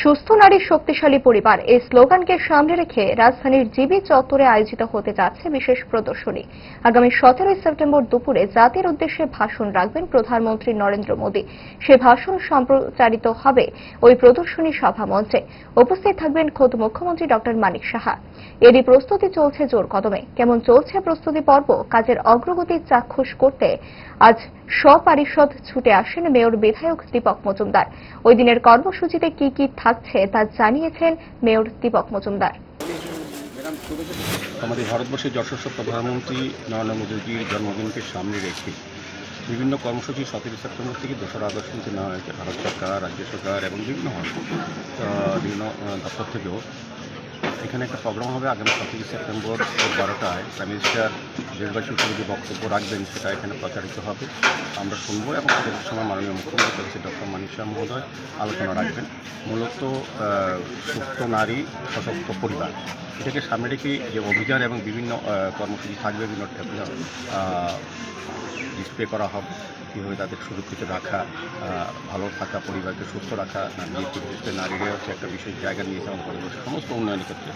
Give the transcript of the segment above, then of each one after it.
সুস্থ নারী শক্তিশালী পরিবার এই স্লোগানকে সামনে রেখে রাজধানীর জিবি চত্বরে আয়োজিত হতে যাচ্ছে বিশেষ প্রদর্শনী। আগামী সতেরোই সেপ্টেম্বর দুপুরে জাতির উদ্দেশ্যে ভাষণ রাখবেন প্রধানমন্ত্রী নরেন্দ্র মোদী। সে ভাষণ সম্প্রচারিত হবে ওই প্রদর্শনী সভা মঞ্চে। উপস্থিত থাকবেন খোদ মুখ্যমন্ত্রী ডক্টর মানিক সাহা। এরই প্রস্তুতি চলছে জোর কদমে। কেমন চলছে প্রস্তুতি পর্ব, কাজের অগ্রগতি চাক্ষুষ করতে আজ সপারিষদ ছুটে আসেন মেয়র বিধায়ক দীপক মজুমদার। ওই দিনের কর্মসূচিতে কি কি থাকছে তা জানিয়েছেন মেয়র দীপক মজুমদার। আমাদের ভারতবর্ষের যশস্ব প্রধানমন্ত্রী নরেন্দ্র মোদীজির জন্মদিনকে সামনে রেখে বিভিন্ন কর্মসূচি সতেরো সেপ্টেম্বর থেকে দোসরা আগস্ট পর্যন্ত নেওয়া হয়েছে। ভারত সরকার, রাজ্য সরকার এবং বিভিন্ন বিভিন্ন দপ্তর থেকেও এখানে একটা প্রোগ্রাম হবে আগামী সতেরোই সেপ্টেম্বর বারোটায়। প্রাইম মিনিস্টার দেশবাসীর উপরে যে বক্তব্য রাখবেন, সেটা এখানে প্রচারিত হবে। আমরা শুনব এবং সময় মাননীয় মুখ্যমন্ত্রী হচ্ছে ডক্টর মানিক শাহ মহোদয় আলোচনা রাখবেন। মূলত সুস্থ নারী সশক্ত পরিবার। এটাকে সামনে রেখে যে অভিযান এবং বিভিন্ন কর্মসূচি থাকবে, বিভিন্ন ডিসপ্লে করা হবে। কীভাবে তাদের সুরক্ষিত রাখা ভালো থাকা, পরিবারকে সুস্থ রাখা নারী নারীরা হচ্ছে একটা বিশেষ জায়গা নিয়েছে এবং সমস্ত উন্নয়নের ক্ষেত্রে।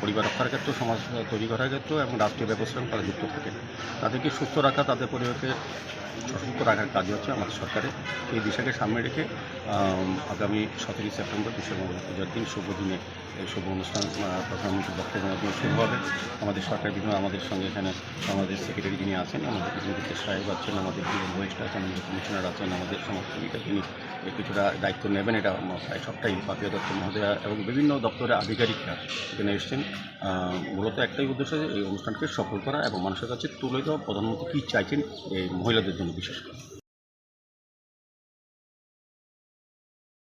পরিবার রক্ষার ক্ষেত্রেও সমাজ তৈরি করার ক্ষেত্রেও এবং রাষ্ট্রীয় ব্যবস্থায় তারা যুক্ত থাকে। তাদেরকে সুস্থ রাখা, তাদের পরিবারকে সশক্ত রাখার কাজ হচ্ছে আমাদের সরকারের। এই বিষয়কে সামনে রেখে আগামী সতেরোই সেপ্টেম্বর বিশ্বকর্মা পূজার দিন, শুভ দিনে এই শুভ অনুষ্ঠান প্রধানমন্ত্রীর বক্তব্যের মাধ্যমে শুরু হবে। আমাদের সরকার বিভিন্ন, আমাদের সঙ্গে এখানে আমাদের সেক্রেটারি যিনি আছেন, আমাদের সাহেব আছেন, আমাদের ওয়েস্ট আছেন আমাদের কমিশনার আছেন, আমাদের মিটার তিনি কিছুটা দায়িত্ব নেবেন, এটা প্রায় সবটাই পাপিয়া দত্ত মহোদয়া এবং বিভিন্ন দপ্তরের আধিকারিকরা এখানে এসছেন। মূলত একটাই উদ্দেশ্য এই অনুষ্ঠানকে সফল করা এবং মানুষের কাছে তুলে দেওয়া প্রধানমন্ত্রী কী চাইছেন এই মহিলাদের জন্য বিশেষ করে।